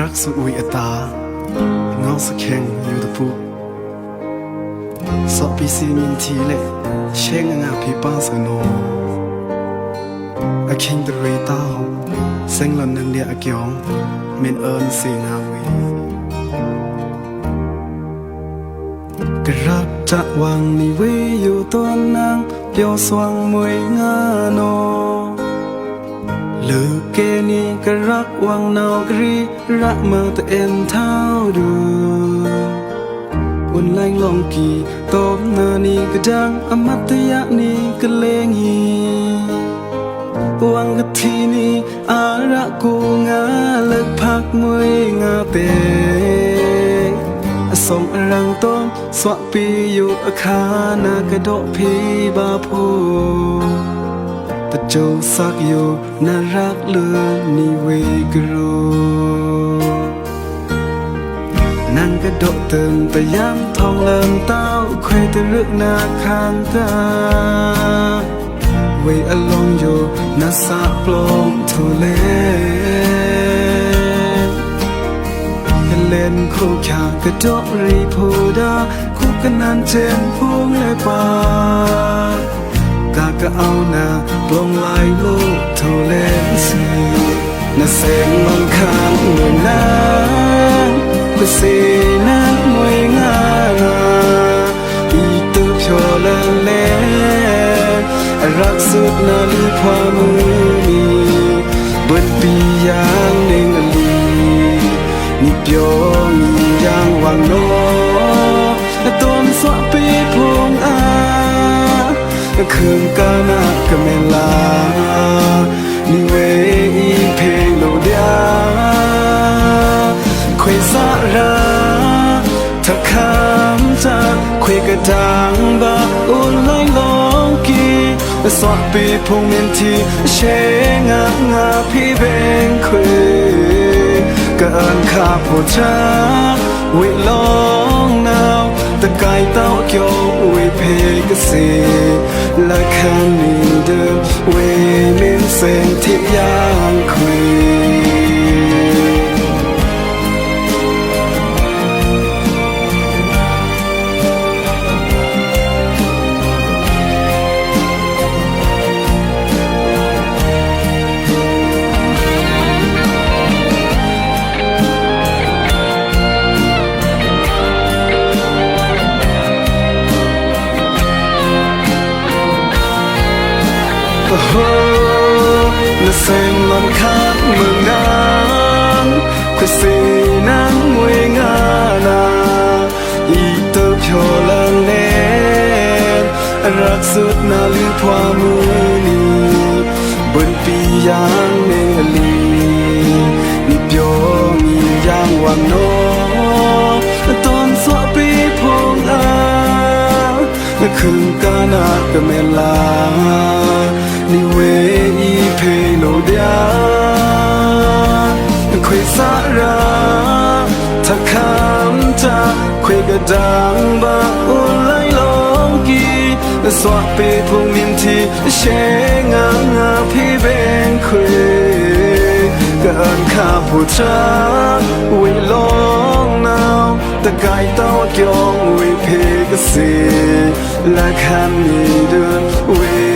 รักสุดวิอตาเงาสะแข็งอยู่ตะปูสอบปีซีมินทีเละเชงงาพี่ป้าสโนอาคิงตรีเต้าเซ็งลำนังเดียอเกียงเมนเอิญสียงาวีกรักจะวังนิเวอยู่ตัวนางเปียวสว่างมวยงาโน ลือเกนี่ก็รักวังนาวกรีรักมาแต่เอ็นเท่าดูวันแรงลองกีตบหน้านี่ก็ดังอมัตยะนี่ก็เลงีวังกะทีนี่อาระกูงาเลิกพักมวยงาเตส่งรังต้มสวะปีอยู่อาคานากระโดดพีบาพู ตะโจสักอยู่น่ารักเลือนี่เวกรูนั่งกระโดดเติมแต่ย้ำทองเลิมเต้าใครตะรึกหน้าข้างตาเวอลองอยู่น่าสะปลงทุเลเล่นคู่ขากระโดดรีพูดาคู่กันนานเจนพวงเลยป่า တာကအောင်နာဘလုံလိုက်လို့ထိုလဲစီနစေမန်ခံနာပစေနာမွေငါနာဤတူဖြော်လဲလဲအရက်စုဒနာလီဖွာမူမီဘတ်ပီယန်နေငလီနိပြောင်းយ៉ាងဝံနော คืนกานาก็ไม่ลานี่เวอีเพโลเดียควยสาราถ้าคำจาควยกระดังบาอุ่นไลลองกีสวะปีพงเมนทีเชงางาพี่เบงควยก็เอินข้าผู้ชาวิลอง the guy thought yo we pick a sea like can in the way min sang tip ya โอ้โหและเส้นลมข้างเมืองนั้นคือสีนั้นมวยงานาอีเตอร์เพียวลังเลนรักสุดนาลือพวามือนี้บนปียางเมงลีนี่เปียวมียางวังโนตอนสวะปีพงอา คืนกานาก็เมลา นี่เวอีเพโลเดียคุยสาราถ้าคำจะคุยกดังบาอุไลลองกีสวะเปพงมินทีเชงงาพี่เบงคุยกันข้าผู้ชาวิลองนาวตะกายเต้าเกียววิเพกสีและคันนี้เดินวิ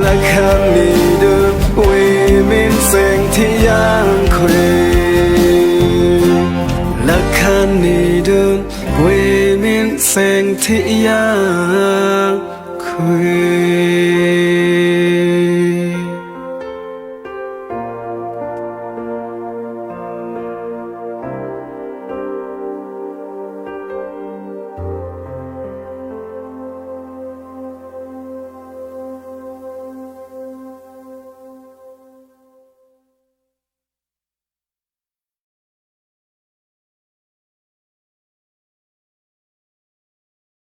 และคำนนี้ดูวิมินเสียงที่ยังคุยและคำนนี้ดูวิมินเสียงที่ยังคุย